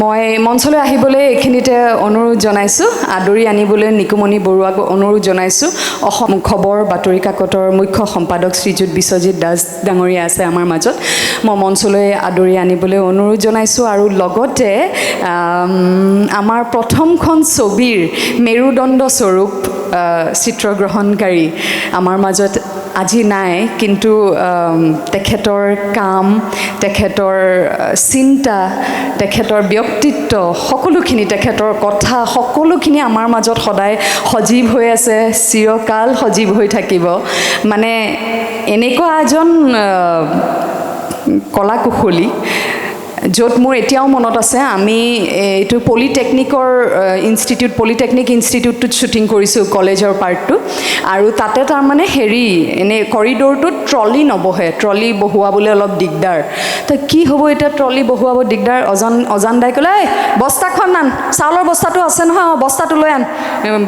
মই মঞ্চলৈ আহিবলৈ এইখিনিতে অনুৰোধ জনাইছোঁ। আদৰি আনিবলৈ নিকুমণি বৰুৱাক অনুৰোধ জনাইছোঁ। অসম খবৰ বাতৰি কাকতৰ মুখ্য সম্পাদক শ্ৰীযুত বিশ্বজিৎ দাস ডাঙৰীয়া আছে আমাৰ মাজত। মই মঞ্চলৈ আদৰি আনিবলৈ অনুৰোধ জনাইছোঁ আৰু লগতে আম, আমাৰ প্ৰথমখন ছবিৰ মেৰুদণ্ড স্বৰূপ আ, চিত্ৰগ্ৰহণকাৰী আমাৰ মাজত আজি নাই কিন্তু তেখেতৰ কাম তেখেতৰ চিন্তা তেখেতৰ ব্যক্তিত্ব সকলোখিনি তেখেতৰ কথা সকলোখিনি আমাৰ মাজত সদায় সজীৱ হৈ আছে চিৰকাল সজীৱ হৈ থাকিব। মানে এনেকুৱা এজন কলা কুশলী য'ত মোৰ এতিয়াও মনত আছে আমি এইটো পলিটেকনিকৰ ইনষ্টিটিউট পলিটেকনিক ইনষ্টিটিউটটোত শ্বুটিং কৰিছোঁ কলেজৰ পাৰ্টটো। আৰু তাতে তাৰমানে হেৰি এনেই কৰিডৰটোত ট্ৰলি নবহে ট্ৰলি বহুৱাবলৈ অলপ দিগদাৰ। তো কি হ'ব এতিয়া ট্ৰলি বহুৱাব দিগদাৰ? অজান অজান দাই ক'লে "ঐ, বস্তাখন আন চাউলৰ বস্তাটো আছে নহয় অঁ বস্তাটো লৈ আন।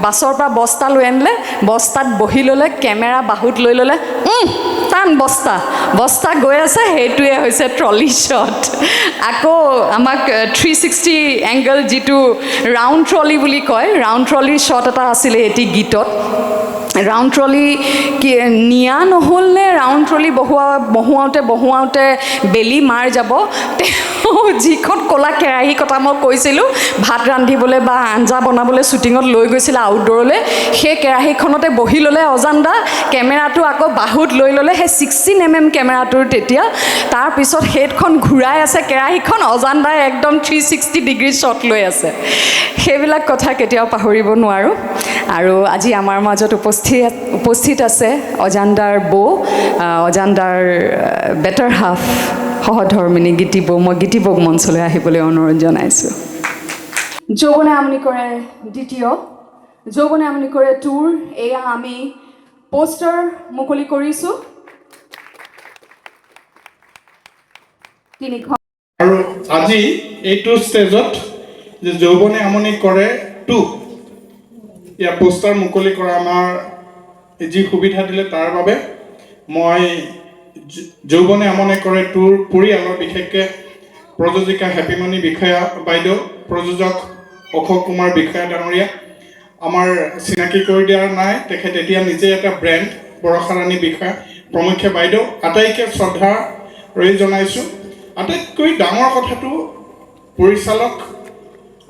বাছৰ পৰা বস্তা লৈ আনিলে বস্তাত বহি ল'লে কেমেৰা বাহুত লৈ ল'লে "উম, টান বস্তা। বস্তা গৈ আছে, সেইটোৱে হৈছে ট্ৰলি শ্বট। আকৌ আমাক থ্ৰী ছিক্সটি এংগল যিটো ৰাউণ্ড ট্ৰলি বুলি কয় ৰাউণ্ড ট্ৰলিৰ শ্বট এটা আছিলে এটি গীতত। ৰাউণ্ড ট্ৰলি কি, নিয়া নহ'ল নে ৰাউণ্ড ট্ৰলি বহুৱা, বহুৱাওঁতে বহুৱাওঁতে বেলি মাৰ যাব। তেওঁ যিখন ক'লা কেৰাহী কথা মই কৈছিলোঁ, ভাত ৰান্ধিবলৈ বা আঞ্জা বনাবলৈ শ্বুটিঙত লৈ গৈছিলে আউটডোৰলৈ সেই কেৰাহীখনতে বহি ল'লে অজান দা কেমেৰাটো আকৌ বাহুত লৈ ল'লে, সেই ছিক্সটিন এম এম কেমেৰাটোৰ তেতিয়া। তাৰপিছত হেডখন ঘূৰাই আছে, কেৰাহীখন অজান দাই একদম থ্ৰী ছিক্সটি ডিগ্ৰী শ্বট লৈ আছে। সেইবিলাক কথা কেতিয়াও পাহৰিব নোৱাৰোঁ। আৰু আজি আমাৰ মাজত উপস্থিত উপস্থিত আছে অজানদাৰ বৌ অজানদাৰ বেটাৰ হাফ সহধৰ্মিনী গীতি বৌ। মই গীতি বৌক মঞ্চলৈ আহিবলৈ অনুৰোধ জনাইছোঁ। যৌৱনে আমনি কৰে দ্বিতীয়। যৌৱনে আমনি কৰে টুৰ এয়া আমি পষ্টাৰ মুকলি কৰিছোঁ। আৰু আজি এইটো ষ্টেজত যে যৌৱনে আমনি কৰে টু ইয়াৰ পোষ্টাৰ মুকলি কৰা আমাৰ যি সুবিধা দিলে তাৰ বাবে মই যৌৱনে আমনি কৰে টুৰ পৰিয়ালৰ বিশেষকৈ প্ৰযোজিকা হেপিমণি বিষয়া বাইদেউ প্ৰযোজক অশোক কুমাৰ বিষয়া ডাঙৰীয়া। আমাৰ চিনাকি কৰি দিয়া নাই তেখেত এতিয়া নিজে এটা ব্ৰেণ্ড বৰষাৰাণী বিষয়া প্ৰমুখ্য বাইদেউ। আটাইকে শ্ৰদ্ধা ৰৈ জনাইছোঁ। আটাইতকৈ ডাঙৰ কথাটো পৰিচালক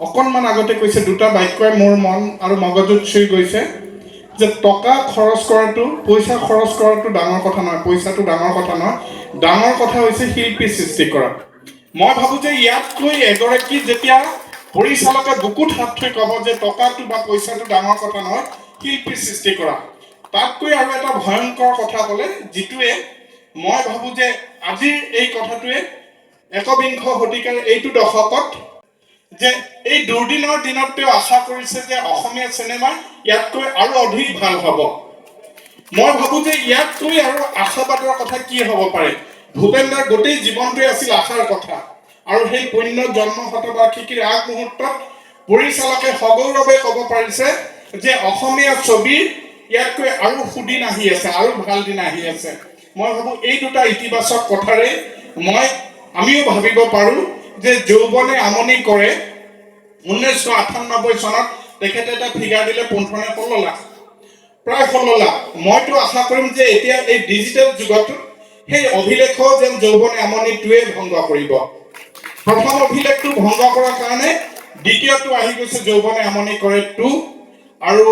অকণমান আগতে কৈছে দুটা বাক্যই মোৰ মন আৰু মগজুত চুই গৈছে। যে টকা খৰচ কৰাটো, পইচা খৰচ কৰাটো ডাঙৰ কথা নহয়, পইচাটো ডাঙৰ কথা নহয়। ডাঙৰ কথা হৈছে শিল্পী সৃষ্টি কৰা। মই ভাবোঁ যে ইয়াতকৈ এগৰাকী যেতিয়া পৰিচালকে বুকুত হাত থৈ ক'ব যে টকাটো বা পইচাটো ডাঙৰ কথা নহয়, শিল্পী সৃষ্টি কৰা। তাতকৈ আৰু এটা ভয়ংকৰ কথা ক'লে, যিটোৱে মই ভাবোঁ যে আজিৰ এই কথাটোৱে একবিংশ শতিকাৰ এইটো দশকত যে এই দুৰ্দিনৰ দিনত তেওঁ আশা কৰিছে যে অসমীয়া চিনেমা ইয়াতকৈ আৰু অধিক ভালো হ'ব। মই ভাবোঁ যে ইয়াতকৈ আৰু আশাবাদৰ কথা কি হ'ব পাৰে? ভূপেন্দ্ৰৰ গোটেই জীৱনটোৱে আছিল আশাৰ কথা। আৰু সেই পুণ্য জন্ম শতবাৰ্ষিকীৰ আগমুহূৰ্তত পৰিচালকে সগৌৰৱে ক'ব পাৰিছে যে অসমীয়া ছবিৰ ইয়াতকৈ আৰু সুদিন আহি আছে, আৰু ভালো দিন আহি আছে। মই ভাবোঁ এই দুটা ইতিবাচক কথাৰে মই, আমিও ভাবিব পাৰোঁ যে যৌৱনে আমনি কৰে ঊনৈছশ আঠান্নব্বৈ চনত তেখেতে এটা ফিগাৰ দিলে পোন্ধৰ ষোল্ল লাখ। প্ৰায় ষোল্ল লাখ। মইতো আশা কৰিম যে এতিয়া এই ডিজিটেল যুগত সেই অভিলেখো যেন যৌৱনে আমনিটোৱে ভংগ কৰিব। প্ৰথম অভিলেখটো ভংগ কৰাৰ কাৰণে দ্বিতীয়টো আহি গৈছে যৌৱনে আমনি কৰে টু আৰু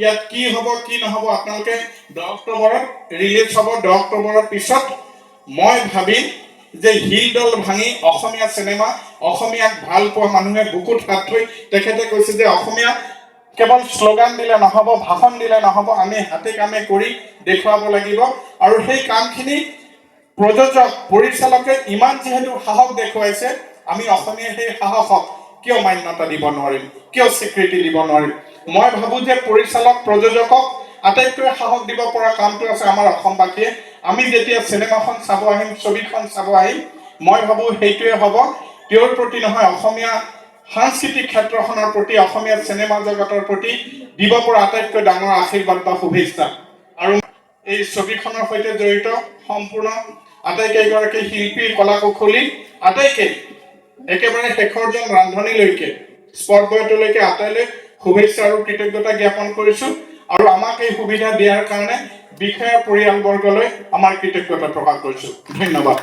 ইয়াত কি হ'ব, কি নহ'ব আপোনালোকে দহ অক্টোবৰত ৰিলিজ হ'ব, দহ অক্টোবৰৰ পিছত মই ভাবিম যে শিলডল ভাঙি অসমীয়া চিনেমা অসমীয়াক ভাল পোৱা মানুহে বুকুত হাত থৈ তেখেতে কৈছে যে অসমীয়া কেৱল শ্লোগান দিলে নহ'ব ভাষণ দিলে নহ'ব আমি হাতে কামে কৰি দেখুৱাব লাগিব। আৰু সেই কামখিনি প্ৰযোজক পৰিচালকে ইমান যিহেতু সাহস দেখুৱাইছে আমি অসমীয়া সেই সাহসক কিয় মান্যতা দিব নোৱাৰিম কিয় স্বীকৃতি দিব নোৱাৰিম? মই ভাবোঁ যে পৰিচালক প্ৰযোজকক আটাইতকৈ সাহস দিব পৰা কামটো আছে আমাৰ অসমবাসীয়ে। আমি যেতিয়া চিনেমাখন চাব আহিম, ছবিখন চাব আহিম, মই ভাবোঁ সেইটোৱে হ'ব। তেওঁৰ প্ৰতি নহয়, অসমীয়া সাংস্কৃতিক ক্ষেত্ৰখনৰ প্ৰতি, অসমীয়া চিনেমা জগতৰ প্ৰতি দিব পৰা আটাইতকৈ ডাঙৰ আশীৰ্বাদ বা শুভেচ্ছা। আৰু এই ছবিখনৰ সৈতে জড়িত সম্পূৰ্ণ আটাইকেইগৰাকী শিল্পী কলা কুশলী আটাইকে একেবাৰে শেষৰজন ৰান্ধনীলৈকে, স্পট বয়টোলৈকে আটাইলৈ শুভেচ্ছা আৰু কৃতজ্ঞতা জ্ঞাপন কৰিছোঁ। আৰু আমাক এই সুবিধা দিয়াৰ কাৰণে বিষয়া পৰিয়ালবৰ্গলৈ আমাৰ কৃতজ্ঞতা প্ৰকাশ কৰিছোঁ। ধন্যবাদ।